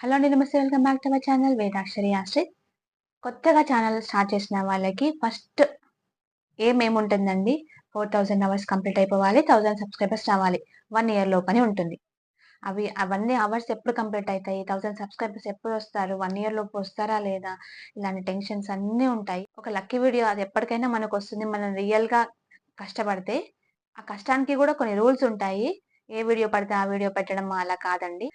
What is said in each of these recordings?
Hello అండి నమస్తే. Welcome back to my channel Vedakshari Ashrith. కొత్తగా ఛానల్ స్టార్ట్ చేసిన వాళ్ళకి ఫస్ట్ ఏమేముంటుందండి? ఫోర్ థౌజండ్ అవర్స్ కంప్లీట్ అయిపోవాలి థౌజండ్ సబ్స్క్రైబర్స్ రావాలి వన్ ఇయర్ లోపని ఉంటుంది. అవి అవన్నీ అవర్స్ ఎప్పుడు కంప్లీట్ అవుతాయి? థౌజండ్ సబ్స్క్రైబర్స్ ఎప్పుడు వస్తారు? వన్ ఇయర్ లోపు వస్తారా లేదా? ఇలాంటి టెన్షన్స్ అన్నీ ఉంటాయి. ఒక లక్కీ వీడియో అది ఎప్పటికైనా మనకు వస్తుంది. మనం రియల్గా కష్టపడితే ఆ కష్టానికి కూడా కొన్ని రూల్స్ ఉంటాయి. ఏ వీడియో పడితే ఆ వీడియో పెట్టడం అలా కాదండి.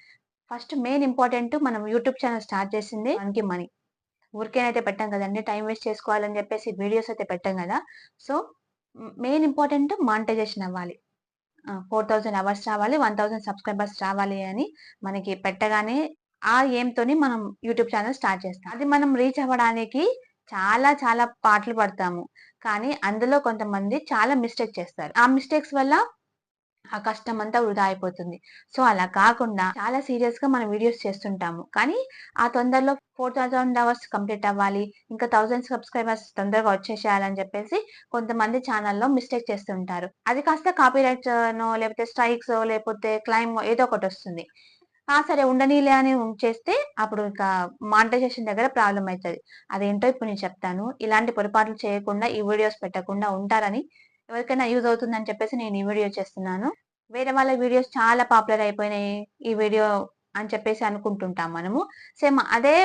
ఫస్ట్ మెయిన్ ఇంపార్టెంట్ మనం యూట్యూబ్ ఛానల్ స్టార్ట్ చేసింది మనకి మనీ. ఊరికేనైతే పెట్టాం కదండి టైం వేస్ట్ చేసుకోవాలని చెప్పేసి వీడియోస్ అయితే పెట్టాం కదా. సో మెయిన్ ఇంపార్టెంట్ మానిటైజేషన్ అవ్వాలి. ఫోర్ థౌజండ్ అవర్స్ రావాలి వన్ థౌజండ్ సబ్స్క్రైబర్స్ రావాలి అని మనకి పెట్టగానే ఆ ఏమ్తోని మనం యూట్యూబ్ ఛానల్ స్టార్ట్ చేస్తాం. అది మనం రీచ్ అవ్వడానికి చాలా చాలా పాటలు పడతాము. కానీ అందులో కొంతమంది చాలా మిస్టేక్ చేస్తారు. ఆ మిస్టేక్స్ వల్ల ఆ కష్టం అంతా వృధా అయిపోతుంది. సో అలా కాకుండా చాలా సీరియస్గా మనం వీడియోస్ చేస్తుంటాము. కానీ ఆ తొందరలో ఫోర్ థౌసండ్ అవర్స్ కంప్లీట్ అవ్వాలి ఇంకా థౌసండ్ సబ్స్క్రైబర్స్ తొందరగా వచ్చేసేయాలని చెప్పేసి కొంతమంది ఛానల్లో మిస్టేక్ చేస్తుంటారు అది కాస్త కాపీ నో లేకపోతే స్ట్రైక్స్ లేకపోతే క్లైమ్ ఏదో ఒకటి వస్తుంది. ఆ సరే ఉండనీలే అని చేస్తే అప్పుడు ఇంకా మానిటైజేషన్ దగ్గర ప్రాబ్లం అవుతుంది. అదేంటో ఇప్పుడు నేను చెప్తాను. ఇలాంటి పొరపాట్లు చేయకుండా ఈ వీడియోస్ పెట్టకుండా ఉంటారని ఎవరికైనా యూజ్ అవుతుందని చెప్పేసి నేను ఈ వీడియో చేస్తున్నాను. వేరే వాళ్ళ వీడియోస్ చాలా పాపులర్ అయిపోయినాయి ఈ వీడియో అని చెప్పేసి అనుకుంటుంటాం మనము. సేమ్ అదే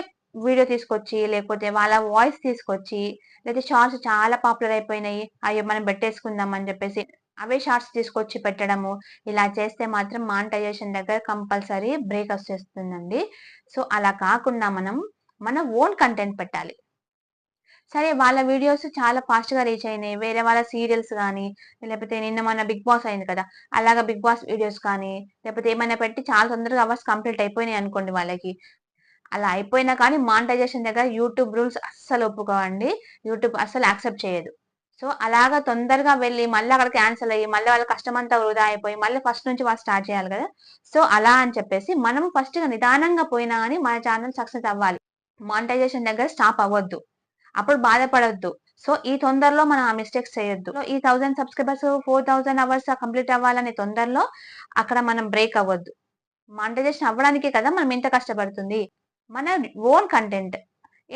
వీడియో తీసుకొచ్చి లేకపోతే వాళ్ళ వాయిస్ తీసుకొచ్చి లేదా షార్ట్స్ చాలా పాపులర్ అయిపోయినాయి. అయ్యో మనం పెట్టేసుకుందాం అని చెప్పేసి అవే షార్ట్స్ తీసుకొచ్చి పెట్టడము ఇలా చేస్తే మాత్రం మానిటైజేషన్ దగ్గర కంపల్సరీ బ్రేక్ వచ్చేస్తుందండి సో అలా కాకుండా మనం మన ఓన్ కంటెంట్ పెట్టాలి. సరే వాళ్ళ వీడియోస్ చాలా ఫాస్ట్గా రీచ్ అయినాయి. వేరే వాళ్ళ సీరియల్స్ కానీ లేకపోతే నిన్న మన బిగ్ బాస్ అయింది కదా అలాగా బిగ్ బాస్ వీడియోస్ కానీ లేకపోతే ఏమైనా పెట్టి చాలా తొందరగా అవర్స్ కంప్లీట్ అయిపోయినాయి అనుకోండి వాళ్ళకి. అలా అయిపోయినా కానీ మానిటైజేషన్ దగ్గర యూట్యూబ్ రూల్స్ అస్సలు ఒప్పుకోవండి. యూట్యూబ్ అస్సలు యాక్సెప్ట్ చేయదు. సో అలాగా తొందరగా వెళ్ళి మళ్ళీ అక్కడ క్యాన్సిల్ అయ్యి మళ్ళీ వాళ్ళ కష్టం అంతా వృధా అయిపోయి మళ్ళీ ఫస్ట్ నుంచి వాళ్ళు స్టార్ట్ చేయాలి కదా. సో అలా అని చెప్పేసి మనం ఫస్ట్గా నిదానంగా పోయినా కానీ మన ఛానల్ సక్సెస్ అవ్వాలి. మానిటైజేషన్ దగ్గర స్టాప్ అవ్వద్దు. అప్పుడు బాధపడద్దు. సో ఈ తొందరలో మనం ఆ మిస్టేక్స్ చేయొద్దు. ఈ thousand subscribers four thousand hours complete అవ్వాలనే తొందరలో అక్కడ మనం బ్రేక్ అవ్వద్దు. మానిటైజేషన్ అవ్వడానికే కదా మనం ఇంత కష్టపడుతుంది. మన ఓన్ కంటెంట్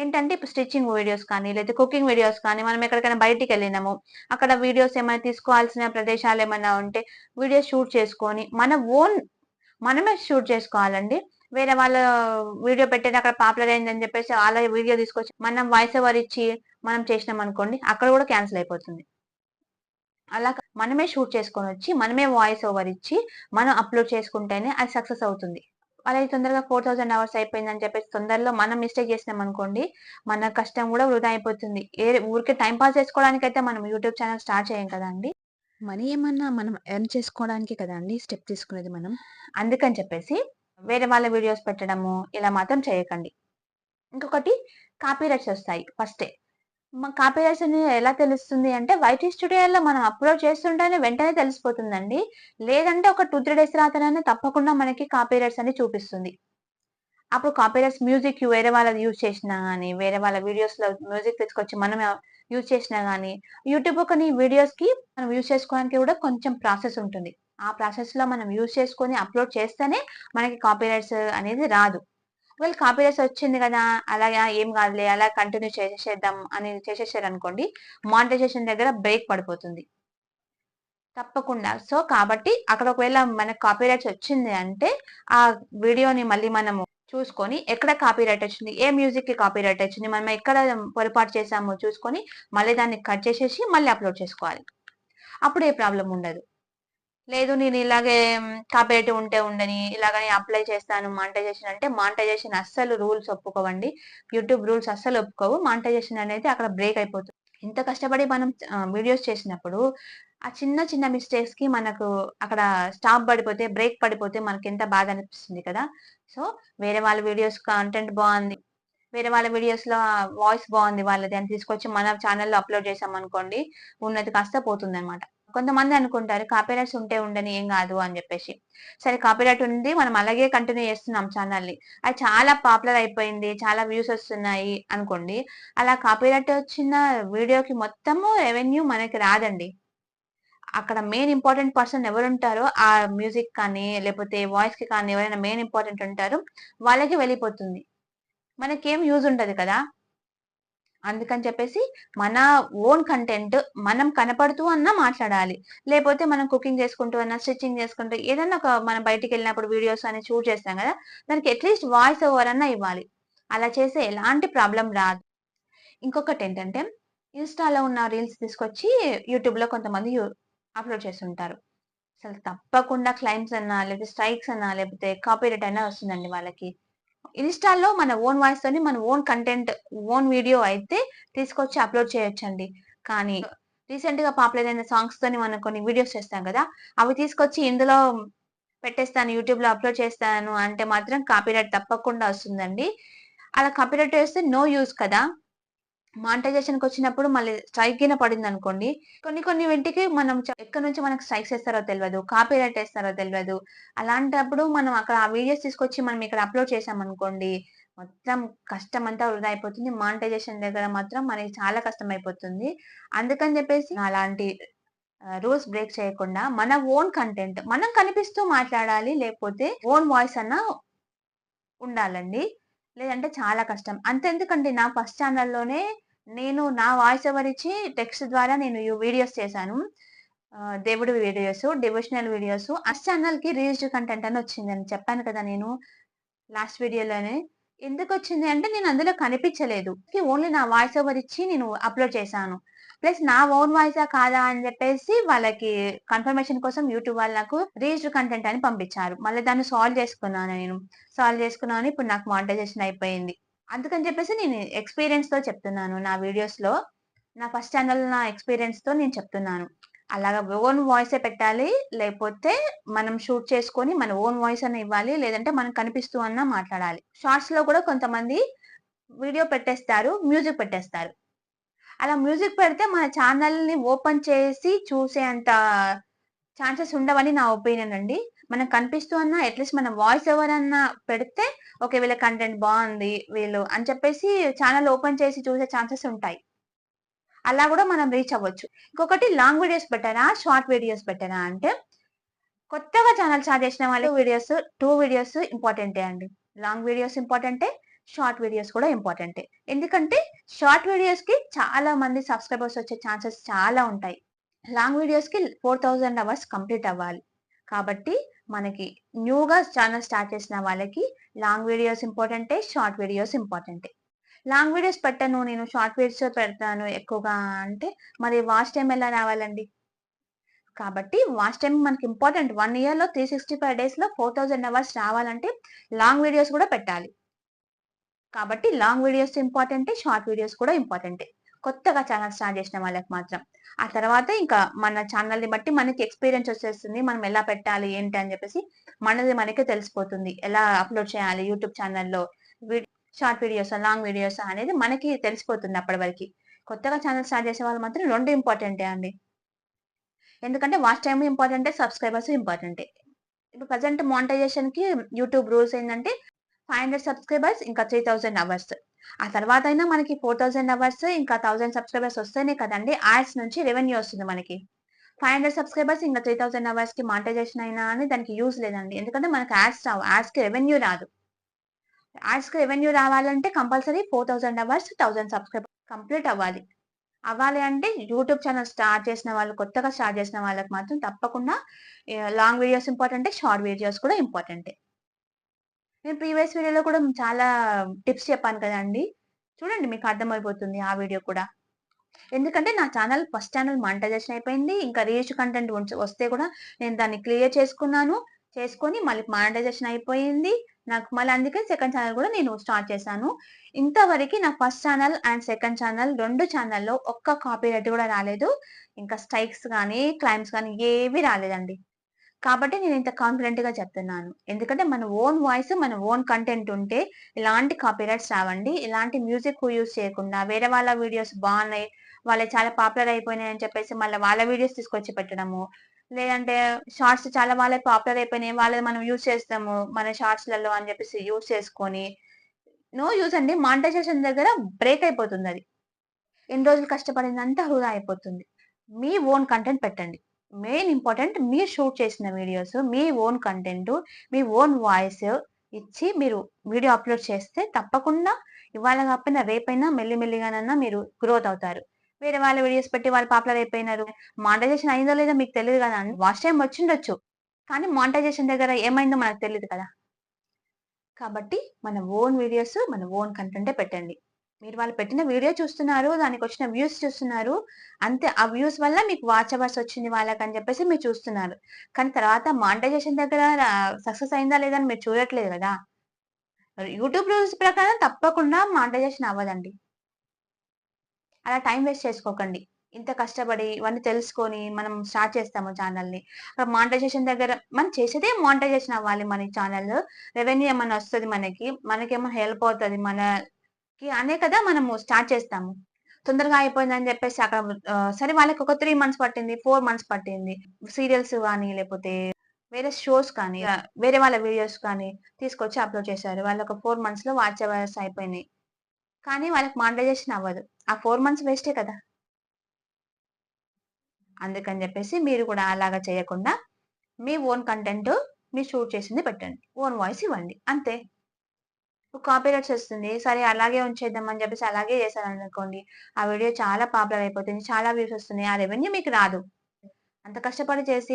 ఏంటంటే ఇప్పుడు స్టిచ్చింగ్ వీడియోస్ కానీ లేదా కుకింగ్ వీడియోస్ కానీ మనం ఎక్కడికైనా బయటికి వెళ్ళినాము. అక్కడ వీడియోస్ ఏమైనా తీసుకోవాల్సిన ప్రదేశాలు ఏమైనా ఉంటే వీడియోస్ షూట్ చేసుకొని మన ఓన్ మనమే షూట్ చేసుకోవాలండి. వేరే వాళ్ళ వీడియో పెట్టేది అక్కడ పాపులర్ అయిందని చెప్పేసి వాళ్ళ వీడియో తీసుకొచ్చి మనం వాయిస్ ఓవర్ ఇచ్చి మనం చేసినాం అనుకోండి అక్కడ కూడా క్యాన్సిల్ అయిపోతుంది. అలా మనమే షూట్ చేసుకొని వచ్చి మనమే వాయిస్ ఓవర్ ఇచ్చి మనం అప్లోడ్ చేసుకుంటేనే అది సక్సెస్ అవుతుంది. అలాగే తొందరగా ఫోర్ థౌసండ్ అవర్స్ అయిపోయిందని చెప్పేసి తొందరలో మనం మిస్టేక్ చేసినాం అనుకోండి మన కష్టం కూడా వృధా అయిపోతుంది. ఏ ఊరికే టైం పాస్ చేసుకోవడానికి అయితే మనం యూట్యూబ్ ఛానల్ స్టార్ట్ చేయం కదండి మనీ ఏమన్నా మనం ఎర్న్ చేసుకోవడానికి కదా అండి స్టెప్ తీసుకునేది మనం? అందుకని చెప్పేసి వేరే వాళ్ళ వీడియోస్ పెట్టడము ఇలా మాత్రం చేయకండి. ఇంకొకటి కాపీ రైట్స్ వస్తాయి ఫస్టే కాపీ రైట్స్ అనేది ఎలా తెలుస్తుంది అంటే వైటీ స్టూడియోలో మనం అప్లోడ్ చేస్తుంటేనే వెంటనే తెలిసిపోతుందండి. లేదంటే ఒక టూ త్రీ డేస్ రాతనే తప్పకుండా మనకి కాపీ రైట్స్ అని చూపిస్తుంది. అప్పుడు కాపీ రైట్స్ మ్యూజిక్ వేరే వాళ్ళది యూజ్ చేసినా కానీ వేరే వాళ్ళ వీడియోస్లో మ్యూజిక్ తెచ్చుకొచ్చి మనం యూజ్ చేసినా కానీ యూట్యూబ్ కొన్ని వీడియోస్కి మనం యూజ్ చేసుకోవడానికి కూడా కొంచెం ప్రాసెస్ ఉంటుంది. ఆ ప్రాసెస్లో మనం యూజ్ చేసుకొని అప్లోడ్ చేస్తేనే మనకి కాపీరైట్స్ అనేది రాదు. ఒకవేళ కాపీరైట్స్ వచ్చింది కదా అలాగా ఏం కాదులే అలా కంటిన్యూ చేసేద్దాం అని చేసేసారు అనుకోండి మానిటైజేషన్ దగ్గర బ్రేక్ పడిపోతుంది. తప్పకుండా. సో కాబట్టి అక్కడ ఒకవేళ మనకు కాపీరైట్స్ వచ్చింది అంటే ఆ వీడియోని మళ్ళీ మనము చూసుకొని ఎక్కడ కాపీరైట్ వచ్చింది ఏ మ్యూజిక్కి వచ్చింది మనం ఎక్కడ పొరపాటు చేసామో చూసుకొని మళ్ళీ దాన్ని కట్ చేసేసి మళ్ళీ అప్లోడ్ చేసుకోవాలి. అప్పుడు ఏ ప్రాబ్లం ఉండదు. లేదు నేను ఇలాగే కాపేటి ఉంటే ఉండని ఇలాగని అప్లై చేస్తాను మానిటైజేషన్ అంటే మానిటైజేషన్ అస్సలు రూల్స్ ఒప్పుకోవండి. యూట్యూబ్ రూల్స్ అస్సలు ఒప్పుకోవు. మానిటైజేషన్ అనేది అక్కడ బ్రేక్ అయిపోతుంది ఇంత కష్టపడి మనం వీడియోస్ చేసినప్పుడు ఆ చిన్న చిన్న మిస్టేక్స్కి మనకు అక్కడ స్టాప్ పడిపోతే బ్రేక్ పడిపోతే మనకి ఎంత బాధ అనిపిస్తుంది కదా. సో వేరే వాళ్ళ వీడియోస్ కంటెంట్ బాగుంది. వేరే వాళ్ళ వీడియోస్లో వాయిస్ బాగుంది వాళ్ళది అని తీసుకొచ్చి మన ఛానల్లో అప్లోడ్ చేసాం అనుకోండి ఉన్నది కాస్త పోతుంది అనమాట కొంతమంది అనుకుంటారు కాపీరైట్స్ ఉంటే ఉండని ఏం కాదు అని చెప్పేసి. సరే కాపీరైట్ ఉంది మనం అలాగే కంటిన్యూ చేస్తున్నాం ఛానల్ని అది చాలా పాపులర్ అయిపోయింది చాలా వ్యూస్ వస్తున్నాయి అనుకోండి. అలా కాపీరైట్ వచ్చిన వీడియోకి మొత్తము రెవెన్యూ మనకి రాదండి. అక్కడ మెయిన్ ఇంపార్టెంట్ పర్సన్ ఎవరుంటారో ఆ మ్యూజిక్ కానీ లేకపోతే వాయిస్కి కానీ ఎవరైనా మెయిన్ ఇంపార్టెంట్ ఉంటారో వాళ్ళకి వెళ్ళిపోతుంది. మనకేం యూజ్ ఉండదు కదా. అందుకని చెప్పేసి మన ఓన్ కంటెంట్ మనం కనపడుతూ అన్నా మాట్లాడాలి. లేకపోతే మనం కుకింగ్ చేసుకుంటూ అన్నా స్టిచ్చింగ్ చేసుకుంటూ ఏదన్నా ఒక మనం బయటికి వెళ్ళినప్పుడు వీడియోస్ అని షూట్ చేస్తాం కదా దానికి అట్లీస్ట్ వాయిస్ ఓవర్ అన్నా ఇవ్వాలి. అలా చేస్తే ఎలాంటి ప్రాబ్లం రాదు. ఇంకొకటి ఏంటంటే ఇన్స్టాలో ఉన్న రీల్స్ తీసుకొచ్చి యూట్యూబ్లో కొంతమంది అప్లోడ్ చేస్తుంటారు. అసలు తప్పకుండా క్లైమ్స్ అన్నా లేకపోతే స్ట్రైక్స్ అన్నా లేకపోతే కాపీరైట్ అయినా వస్తుందండి వాళ్ళకి. ఇన్స్టాల్లో మన ఓన్ వాయిస్ తోని మన ఓన్ కంటెంట్ ఓన్ వీడియో అయితే తీసుకొచ్చి అప్లోడ్ చేయొచ్చండి. కానీ రీసెంట్గా పాపులర్ అయిన సాంగ్స్ తోని మనం కొన్ని వీడియోస్ చేస్తాం కదా అవి తీసుకొచ్చి ఇందులో పెట్టేస్తాను యూట్యూబ్లో అప్లోడ్ చేస్తాను అంటే మాత్రం కాపీరైట్ తప్పకుండా వస్తుందండి. అలా కాపీరైట్ వేస్తే నో యూస్ కదా. మాంటైజేషన్కి వచ్చినప్పుడు మళ్ళీ స్ట్రైక్ గిన పడింది అనుకోండి కొన్ని కొన్ని వెంటికి మనం ఎక్కడి నుంచి మనకు స్ట్రైక్స్ వేస్తారో తెలియదు కాపీ రైట్ వేస్తారో తెలియదు అలాంటప్పుడు మనం అక్కడ ఆ వీడియోస్ తీసుకొచ్చి మనం ఇక్కడ అప్లోడ్ చేసాం అనుకోండి మొత్తం కష్టం అంతా వృధా అయిపోతుంది. మానిటైజేషన్ దగ్గర మాత్రం మనకి చాలా కష్టం అయిపోతుంది అందుకని చెప్పేసి అలాంటి రూల్స్ బ్రేక్ చేయకుండా మన ఓన్ కంటెంట్ మనం కనిపిస్తూ మాట్లాడాలి లేకపోతే ఓన్ వాయిస్ అన్న ఉండాలండి. లేదంటే చాలా కష్టం. అంతెందుకండి నా ఫస్ట్ ఛానల్లోనే నేను నా వాయిస్ ఓవర్ ఇచ్చి టెక్స్ట్ ద్వారా నేను వీడియోస్ చేశాను. దేవుడి వీడియోస్ డివోషనల్ వీడియోస్ ఆ ఛానల్కి రీల్స్డ్ కంటెంట్ అని వచ్చిందని చెప్పాను కదా నేను లాస్ట్ వీడియోలోనే ఎందుకు వచ్చింది అంటే నేను అందులో కనిపించలేదు. ఓన్లీ నా వాయిస్ ఓవర్ ఇచ్చి నేను అప్లోడ్ చేశాను. ప్లస్ నా ఓన్ వాయిసా కాదా అని చెప్పేసి వాళ్ళకి కన్ఫర్మేషన్ కోసం యూట్యూబ్ వాళ్ళు నాకు రీల్స్ కంటెంట్ అని పంపించారు. మళ్ళీ దాన్ని సాల్వ్ చేసుకున్నాను నేను. సాల్వ్ చేసుకున్నాను ఇప్పుడు నాకు మానిటైజేషన్ అయిపోయింది. అందుకని చెప్పేసి నేను ఎక్స్పీరియన్స్తో చెప్తున్నాను నా వీడియోస్లో నా ఫస్ట్ ఛానల్ నా ఎక్స్పీరియన్స్తో నేను చెప్తున్నాను. అలాగా ఓన్ వాయిసే పెట్టాలి లేకపోతే మనం షూట్ చేసుకొని మన ఓన్ వాయిస్ అని ఇవ్వాలి లేదంటే మనం కనిపిస్తూ అన్నా మాట్లాడాలి. షార్ట్స్లో కూడా కొంతమంది వీడియో పెట్టేస్తారు మ్యూజిక్ పెట్టేస్తారు. అలా మ్యూజిక్ పెడితే మన ఛానల్ని ఓపెన్ చేసి చూసేంత ఛాన్సెస్ ఉండవని నా ఒపీనియన్ అండి. మనం కనిపిస్తూ అన్నా అట్లీస్ట్ మన వాయిస్ ఎవరన్నా పెడితే ఓకే వీళ్ళ కంటెంట్ బాగుంది వీళ్ళు అని చెప్పేసి ఛానల్ ఓపెన్ చేసి చూసే ఛాన్సెస్ ఉంటాయి. అలా కూడా మనం రీచ్ అవ్వచ్చు. ఇంకొకటి లాంగ్ వీడియోస్ పెట్టారా షార్ట్ వీడియోస్ పెట్టారా అంటే కొత్తగా ఛానల్ స్టార్ట్ చేసిన వాళ్ళకి వీడియోస్ టూ వీడియోస్ ఇంపార్టెంటే అండి. లాంగ్ వీడియోస్ ఇంపార్టెంటే షార్ట్ వీడియోస్ కూడా ఇంపార్టెంటే ఎందుకంటే షార్ట్ వీడియోస్కి చాలా మంది సబ్స్క్రైబర్స్ వచ్చే ఛాన్సెస్ చాలా ఉంటాయి. లాంగ్ వీడియోస్కి ఫోర్ థౌజండ్ అవర్స్ కంప్లీట్ అవ్వాలి. కాబట్టి మనకి న్యూగా ఛానల్ స్టార్ట్ చేసిన వాళ్ళకి లాంగ్ వీడియోస్ ఇంపార్టెంటే షార్ట్ వీడియోస్ ఇంపార్టెంటే లాంగ్ వీడియోస్ పెట్టను నేను షార్ట్ వీడియోస్ పెడతాను ఎక్కువగా అంటే మరి వాచ్ టైం ఎలా రావాలండి? కాబట్టి వాచ్ టైం మనకి ఇంపార్టెంట్ వన్ ఇయర్లో త్రీ సిక్స్టీ ఫైవ్ డేస్లో ఫోర్ థౌజండ్ అవర్స్ రావాలంటే లాంగ్ వీడియోస్ కూడా పెట్టాలి. కాబట్టి లాంగ్ వీడియోస్ ఇంపార్టెంటే షార్ట్ వీడియోస్ కూడా ఇంపార్టెంటే కొత్తగా ఛానల్ స్టార్ట్ చేసిన వాళ్ళకి మాత్రం. ఆ తర్వాత ఇంకా మన ఛానల్ని బట్టి మనకి ఎక్స్పీరియన్స్ వచ్చేస్తుంది. మనం ఎలా పెట్టాలి ఏంటి అని చెప్పేసి మనది మనకే తెలిసిపోతుంది. ఎలా అప్లోడ్ చేయాలి యూట్యూబ్ ఛానల్లో షార్ట్ వీడియోస్ లాంగ్ వీడియోస్ అనేది మనకి తెలిసిపోతుంది అప్పటి వరకు. కొత్తగా ఛానల్ స్టార్ట్ చేసే వాళ్ళు మాత్రం రెండు ఇంపార్టెంటే అండి. ఎందుకంటే వాచ్ టైం ఇంపార్టెంటే సబ్స్క్రైబర్స్ ఇంపార్టెంటే ఇప్పుడు ప్రజెంట్ మానిటైజేషన్కి యూట్యూబ్ రూల్స్ ఏంటంటే ఫైవ్ హండ్రెడ్ సబ్స్క్రైబర్స్ ఇంకా త్రీ థౌసండ్ అవర్స్ ఆ తర్వాత అయినా మనకి ఫోర్ థౌసండ్ అవర్స్ ఇంకా థౌసండ్ సబ్స్క్రైబర్స్ వస్తేనే కదండి యాడ్స్ నుంచి రెవెన్యూ వస్తుంది మనకి. ఫైవ్ హండ్రెడ్ సబ్స్క్రైబర్స్ ఇంకా త్రీ థౌసండ్ అవర్స్కి మానిటైజేషన్ అయినా అని దానికి యూజ్ లేదండి. ఎందుకంటే మనకి యాడ్స్ రావు యాడ్స్కి రెవెన్యూ రాదు. యాడ్స్కి రెవెన్యూ రావాలంటే compulsory four thousand hours thousand subscriber complete అవ్వాలి. అవ్వాలి అంటే యూట్యూబ్ ఛానల్ స్టార్ట్ చేసిన వాళ్ళు కొత్తగా స్టార్ట్ చేసిన వాళ్ళకి మాత్రం తప్పకుండా లాంగ్ వీడియోస్ ఇంపార్టెంటే షార్ట్ వీడియోస్ కూడా ఇంపార్టెంటే నేను ప్రీవియస్ వీడియోలో కూడా చాలా టిప్స్ చెప్పాను కదండి. చూడండి మీకు అర్థమైపోతుంది ఆ వీడియో కూడా. ఎందుకంటే నా ఛానల్ ఫస్ట్ ఛానల్ మానిటైజేషన్ అయిపోయింది. ఇంకా రీచ్ కంటెంట్ వస్తే కూడా నేను దాన్ని క్లియర్ చేసుకున్నాను. చేసుకొని మళ్ళీ మానిటైజేషన్ అయిపోయింది. నాకు మళ్ళీ అందుకే సెకండ్ ఛానల్ కూడా నేను స్టార్ట్ చేశాను. ఇంతవరకు నా first channel and second channel రెండు ఛానల్లో ఒక్క కాపీ రైట్ కూడా రాలేదు. ఇంకా స్ట్రైక్స్ కానీ క్లైమ్స్ కానీ ఏవి రాలేదండి. కాబట్టి నేను ఇంత కాన్ఫిడెంట్గా చెప్తున్నాను. ఎందుకంటే మన ఓన్ వాయిస్ మన ఓన్ కంటెంట్ ఉంటే ఇలాంటి కాపీరైట్స్ రావండి. ఇలాంటి మ్యూజిక్ యూజ్ చేయకుండా వేరే వాళ్ళ వీడియోస్ బాగున్నాయి వాళ్ళు చాలా పాపులర్ అయిపోయినాయి అని చెప్పేసి మళ్ళీ వాళ్ళ వీడియోస్ తీసుకొచ్చి పెట్టడము లేదంటే షార్ట్స్ చాలా వాళ్ళే పాపులర్ అయిపోయినాయి వాళ్ళది మనం యూజ్ చేస్తాము మన షార్ట్స్లలో అని చెప్పేసి యూజ్ చేసుకొని నో యూజ్ అండి. మానిటైజేషన్ దగ్గర బ్రేక్ అయిపోతుంది అది. ఎన్ని రోజులు కష్టపడిందంతా హృదయ అయిపోతుంది. మీ ఓన్ కంటెంట్ పెట్టండి. మెయిన్ ఇంపార్టెంట్ మీరు షూట్ చేసిన వీడియోస్ మీ ఓన్ కంటెంట్ మీ ఓన్ వాయిస్ ఇచ్చి మీరు వీడియో అప్లోడ్ చేస్తే తప్పకుండా ఇవాళ కాకపోయినా రేపైనా మెల్లిమెల్లిగానన్నా మీరు గ్రోత్ అవుతారు. వేరే వాళ్ళ వీడియోస్ పెట్టి వాళ్ళు పాపులర్ అయిపోయినారు. మానిటైజేషన్ అయిందో లేదో మీకు తెలియదు కదా వాచ్ టైం వచ్చిండొచ్చు కానీ మానిటైజేషన్ దగ్గర ఏమైందో మనకు తెలియదు కదా. కాబట్టి మన ఓన్ వీడియోస్ మన ఓన్ కంటెంటే పెట్టండి. మీరు వాళ్ళు పెట్టిన వీడియో చూస్తున్నారు దానికి వచ్చిన వ్యూస్ చూస్తున్నారు అంతే ఆ వ్యూస్ వల్ల మీకు వాచ్ అవర్స్ వచ్చింది వాళ్ళకని చెప్పేసి మీరు చూస్తున్నారు. కానీ తర్వాత మానిటైజేషన్ దగ్గర సక్సెస్ అయిందా లేదా అని మీరు చూడట్లేదు కదా. యూట్యూబ్ రూల్స్ ప్రకారం తప్పకుండా మానిటైజేషన్ అవ్వదండి. అలా టైం వేస్ట్ చేసుకోకండి. ఇంత కష్టపడి ఇవన్నీ తెలుసుకొని మనం స్టార్ట్ చేస్తాము ఛానల్ని. మానిటైజేషన్ దగ్గర మనం చేసేదే మానిటైజేషన్ అవ్వాలి మన ఛానల్. రెవెన్యూ ఏమైనా వస్తుంది మనకి మనకేమో హెల్ప్ అవుతుంది మన అనే కదా మనము స్టార్ట్ చేస్తాము. తొందరగా అయిపోయిందని చెప్పేసి అక్కడ సరే వాళ్ళకి ఒక త్రీ మంత్స్ పట్టింది ఫోర్ మంత్స్ పట్టింది. సీరియల్స్ కానీ లేకపోతే వేరే షోస్ కానీ వేరే వాళ్ళ వీడియోస్ కానీ తీసుకొచ్చి అప్లోడ్ చేశారు. వాళ్ళు ఒక ఫోర్ మంత్స్లో వాచ్ అవర్స్ అయిపోయినాయి. కానీ వాళ్ళకి మానిటైజేషన్ అవ్వదు. ఆ ఫోర్ మంత్స్ వేస్టే కదా. అందుకని చెప్పేసి మీరు కూడా అలాగా చేయకుండా మీ ఓన్ కంటెంట్ మీరు షూట్ చేసింది పెట్టండి. ఓన్ వాయిస్ ఇవ్వండి. అంతే. కాపీరైట్స్ వస్తుంది సరే అలాగే ఉంచేద్దాం అని చెప్పేసి అలాగే చేశాను అనుకోండి ఆ వీడియో చాలా పాపులర్ అయిపోతుంది. చాలా వ్యూస్ వస్తున్నాయి. ఆ రెవెన్యూ మీకు రాదు. అంత కష్టపడి చేసి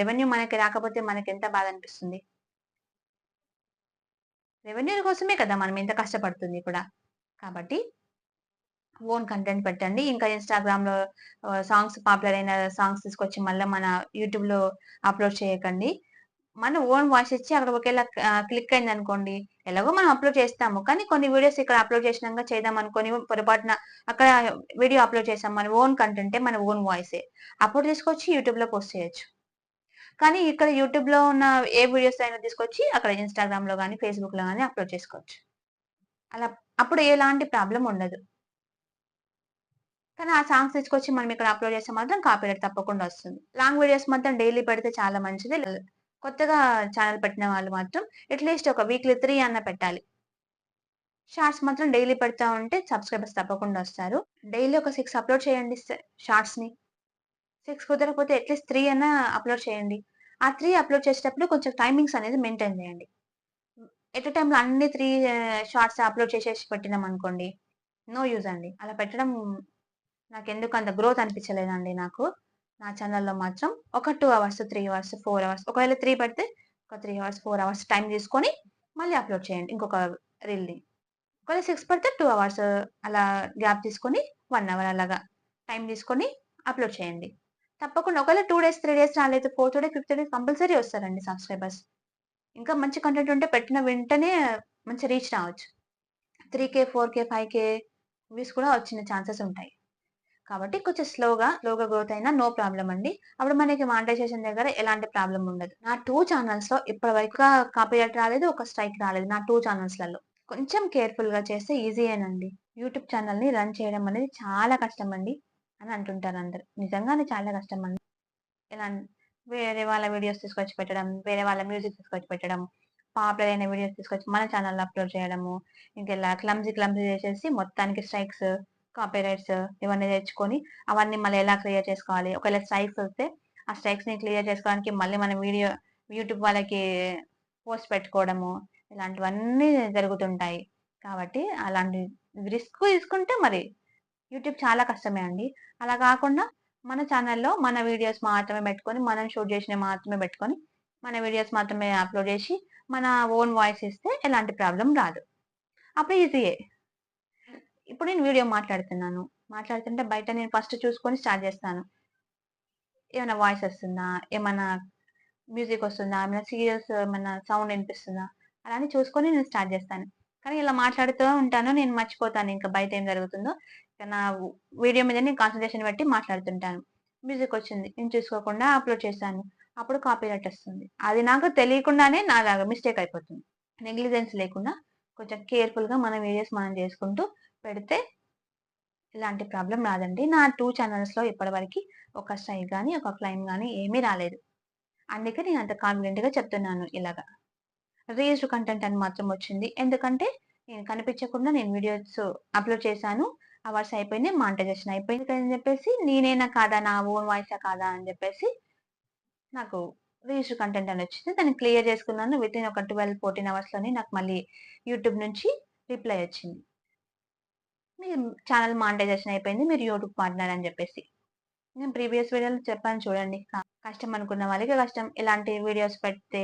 రెవెన్యూ మనకి రాకపోతే మనకి ఎంత బాధ అనిపిస్తుంది? రెవెన్యూ కోసమే కదా మనం ఇంత కష్టపడుతుంది కూడా. కాబట్టి ఓన్ కంటెంట్ పెట్టండి. ఇంకా ఇన్స్టాగ్రామ్లో సాంగ్స్ పాపులర్ అయిన సాంగ్స్ తీసుకొచ్చి మళ్ళీ మన యూట్యూబ్లో అప్లోడ్ చేయకండి. మన ఓన్ వాయిస్ ఇచ్చి అక్కడ ఒకేలా క్లిక్ అయింది అనుకోండి ఎలాగో మనం అప్లోడ్ చేస్తాము. కానీ కొన్ని వీడియోస్ ఇక్కడ అప్లోడ్ చేసినాక చేద్దాం అనుకొని పొరపాటున అక్కడ వీడియో అప్లోడ్ చేసాం. మన ఓన్ కంటెంటే మన ఓన్ వాయిసే అప్పుడు తీసుకొచ్చి యూట్యూబ్లో పోస్ట్ చేయొచ్చు. కానీ ఇక్కడ యూట్యూబ్లో ఉన్న ఏ వీడియోస్ అయినా తీసుకొచ్చి అక్కడ ఇన్స్టాగ్రామ్లో కానీ ఫేస్బుక్లో కానీ అప్లోడ్ చేసుకోవచ్చు. అలా అప్పుడు ఎలాంటి ప్రాబ్లం ఉండదు. కానీ ఆ సాంగ్స్ తీసుకొచ్చి మనం ఇక్కడ అప్లోడ్ చేస్తే మాత్రం కాపీరైట్ తప్పకుండా వస్తుంది. లాంగ్ వీడియోస్ మాత్రం డైలీ పెడితే చాలా మంచిది. కొత్తగా ఛానల్ పెట్టిన వాళ్ళు మాత్రం అట్లీస్ట్ ఒక వీక్లీ త్రీ అన్న పెట్టాలి. షార్ట్స్ మాత్రం డైలీ పెడతా ఉంటే సబ్స్క్రైబర్స్ తప్పకుండా వస్తారు. డైలీ ఒక సిక్స్ అప్లోడ్ చేయండి షార్ట్స్ని. సిక్స్ కుదరకపోతే అట్లీస్ట్ త్రీ అన్న అప్లోడ్ చేయండి. ఆ త్రీ అప్లోడ్ చేసేటప్పుడు కొంచెం టైమింగ్స్ అనేది మెయింటైన్ చేయండి. ఎట్ టైంలో అన్ని త్రీ షార్ట్స్ అప్లోడ్ చేసేసి పెట్టినాం అనుకోండి నో యూజ్ అండి. అలా పెట్టడం నాకు ఎందుకు అంత గ్రోత్ అనిపించలేదండి నాకు. నా ఛానల్లో మాత్రం ఒక two hours three hours four hours ఒకవేళ త్రీ పడితే ఒక three hours four hours time తీసుకొని మళ్ళీ అప్లోడ్ చేయండి. ఇంకొక రీల్ని ఒకవేళ సిక్స్ పడితే టూ అవర్స్ అలా గ్యాప్ తీసుకొని వన్ అవర్ అలాగా టైం తీసుకొని అప్లోడ్ చేయండి. తప్పకుండా ఒకవేళ టూ డేస్ త్రీ డేస్ రాలేదు fourth day fifth day compulsory వస్తారండి సబ్స్క్రైబర్స్ ఇంకా మంచి కంటెంట్ ఉంటే పెట్టిన వెంటనే మంచి రీచ్ రావచ్చు. Three K four K five K views కూడా వచ్చిన ఛాన్సెస్ ఉంటాయి. కాబట్టి కొంచెం స్లోగా స్లోగా గ్రోత్ అయినా నో ప్రాబ్లం అండి. అప్పుడు మనకి మానిటైజేషన్ దగ్గర ఎలాంటి ప్రాబ్లం ఉండదు. నా టూ ఛానల్స్లో ఇప్పటి వరకు కాపీరైట్ రాలేదు ఒక స్ట్రైక్ రాలేదు నా టూ ఛానల్స్లలో. కొంచెం కేర్ఫుల్గా చేస్తే ఈజీయేనండి యూట్యూబ్ ఛానల్ని రన్ చేయడం అనేది చాలా కష్టం అండి అని అంటుంటారు అందరు. నిజంగానే చాలా కష్టం అండి. ఎలా వేరే వాళ్ళ వీడియోస్ తీసుకొచ్చి పెట్టడం వేరే వాళ్ళ మ్యూజిక్ తీసుకొచ్చి పెట్టడం పాపులర్ అయిన వీడియోస్ తీసుకొచ్చి మన ఛానల్లో అప్లోడ్ చేయడము ఇంకెలా క్లమ్జీ క్లమ్జీ చేసేసి మొత్తానికి స్ట్రైక్స్ కాపీరైట్స్ ఇవన్నీ తెచ్చుకొని అవన్నీ మళ్ళీ ఎలా క్లియర్ చేసుకోవాలి? ఒకవేళ స్ట్రైక్స్ వస్తే ఆ స్ట్రైక్స్ని క్లియర్ చేసుకోవడానికి మళ్ళీ మన వీడియో యూట్యూబ్ వాళ్ళకి పోస్ట్ పెట్టుకోవడము ఇలాంటివన్నీ జరుగుతుంటాయి. కాబట్టి అలాంటి రిస్క్ తీసుకుంటే మరి యూట్యూబ్ చాలా కష్టమే అండి. అలా కాకుండా మన ఛానల్లో మన వీడియోస్ మాత్రమే పెట్టుకొని మనం షూట్ చేసినవి మాత్రమే పెట్టుకొని మన వీడియోస్ మాత్రమే అప్లోడ్ చేసి మన ఓన్ వాయిస్ ఇస్తే ఎలాంటి ప్రాబ్లం రాదు. అప్పుడు ఈజీయే. ఇప్పుడు నేను వీడియో మాట్లాడుతున్నాను. మాట్లాడుతుంటే బయట నేను ఫస్ట్ చూసుకొని స్టార్ట్ చేస్తాను. ఏమైనా వాయిస్ వస్తుందా? ఏమైనా మ్యూజిక్ వస్తుందా? ఏమైనా సీరియల్స్ ఏమైనా సౌండ్ వినిపిస్తుందా? అలానే చూసుకొని నేను స్టార్ట్ చేస్తాను. కానీ ఇలా మాట్లాడుతూ ఉంటాను. నేను మర్చిపోతాను ఇంకా బయట ఏం జరుగుతుందో. నా వీడియో మీద నేను కాన్సన్ట్రేషన్ పెట్టి మాట్లాడుతుంటాను. మ్యూజిక్ వచ్చింది. నేను చూసుకోకుండా అప్లోడ్ చేశాను. అప్పుడు కాపీరైట్ వస్తుంది. అది నాకు తెలియకుండానే నాలాగా మిస్టేక్ అయిపోతుంది. నెగ్లిజెన్స్ లేకుండా కొంచెం కేర్ఫుల్గా మన వీడియోస్ మనం చేసుకుంటూ పెడితే ఇలాంటి ప్రాబ్లం రాదండి నా టూ ఛానల్స్లో ఇప్పటివరకు ఒక స్ట్రైక్ కానీ ఒక క్లైమ్ కానీ ఏమీ రాలేదు అందుకే నేను అంత కాన్ఫిడెంట్గా చెప్తున్నాను ఇలాగా రీల్స్ కంటెంట్ అని మాత్రం వచ్చింది ఎందుకంటే నేను కనిపించకుండా నేను వీడియోస్ అప్లోడ్ చేశాను అవర్స్ అయిపోయింది మాంటైజేషన్ అయిపోయింది అని చెప్పేసి నేనేనా కాదా నా ఓన్ వాయిసా కాదా అని చెప్పేసి నాకు రీల్స్ కంటెంట్ అని వచ్చింది. దాన్ని క్లియర్ చేసుకున్నాను. వితిన్ ఒక 12, 14 అవర్స్‌లోనే నాకు మళ్ళీ యూట్యూబ్ నుంచి రిప్లై వచ్చింది. మీ ఛానల్ మానిటైజేషన్ అయిపోయింది. మీరు యూట్యూబ్ పార్ట్నర్ అని చెప్పేసి. నేను ప్రీవియస్ వీడియోలో చెప్పాను చూడండి. కష్టం అనుకున్న వాళ్ళకి కష్టం. ఇలాంటి వీడియోస్ పెడితే,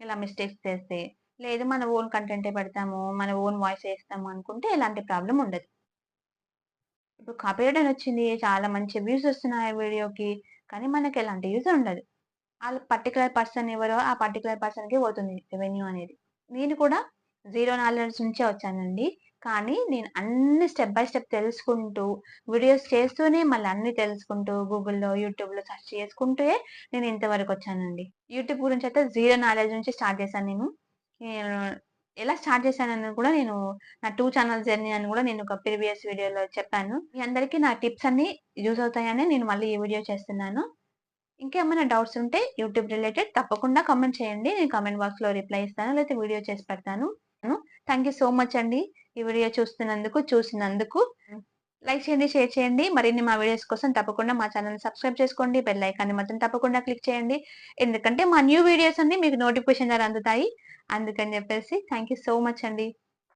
ఇలా మిస్టేక్స్ చేస్తే, లేదు మన ఓన్ కంటెంటే పెడతాము, మన ఓన్ వాయిస్ వేస్తాము అనుకుంటే ఎలాంటి ప్రాబ్లం ఉండదు. ఇప్పుడు కాపీరైట్ అని వచ్చింది. చాలా మంచి వ్యూస్ వస్తున్నాయి ఆ వీడియోకి. కానీ మనకి ఎలాంటి యూజ్ ఉండదు. ఆళ్ళు పర్టికులర్ పర్సన్ ఎవరో ఆ పర్టికులర్ పర్సన్‌కే పోతుంది రెవెన్యూ అనేది. నేను కూడా జీరో నాలెడ్జ్ నుంచే వచ్చానండి. కానీ నేను అన్ని స్టెప్ బై స్టెప్ తెలుసుకుంటూ, వీడియోస్ చేస్తూనే మళ్ళీ అన్ని తెలుసుకుంటూ గూగుల్‌లో, యూట్యూబ్‌లో సెర్చ్ చేసుకుంటూ నేను ఇంతవరకు వచ్చానండి. యూట్యూబ్ గురించి అయితే జీరో నాలెడ్జ్ నుంచి స్టార్ట్ చేశాను నేను. నేను ఎలా స్టార్ట్ చేశానని కూడా నేను నా టూ ఛానల్ జర్నీ అని కూడా నేను ఒక ప్రీవియస్ వీడియోలో చెప్పాను. మీ అందరికీ నా టిప్స్ అన్నీ యూజ్ అవుతాయని నేను మళ్ళీ ఈ వీడియో చేస్తున్నాను. ఇంకేమైనా డౌట్స్ ఉంటే యూట్యూబ్ రిలేటెడ్ తప్పకుండా కమెంట్ చేయండి. నేను కమెంట్ బాక్స్‌లో రిప్లై ఇస్తాను. లేకపోతే వీడియో చేసి పెడతాను. థ్యాంక్ యూ సో మచ్ అండి. ఈ వీడియో చూస్తున్నందుకు, చూసినందుకు. లైక్ చేయండి, షేర్ చేయండి. మరిన్ని మా వీడియోస్ కోసం తప్పకుండా మా ఛానెల్‌ని సబ్స్క్రైబ్ చేసుకోండి. బెల్ ఐకాన్‌ని మాత్రం తప్పకుండా క్లిక్ చేయండి. ఎందుకంటే మా న్యూ వీడియోస్ అన్నీ మీకు నోటిఫికేషన్ ద్వారా అందుతాయి. అందుకని చెప్పేసి యూ సో మచ్ అండి.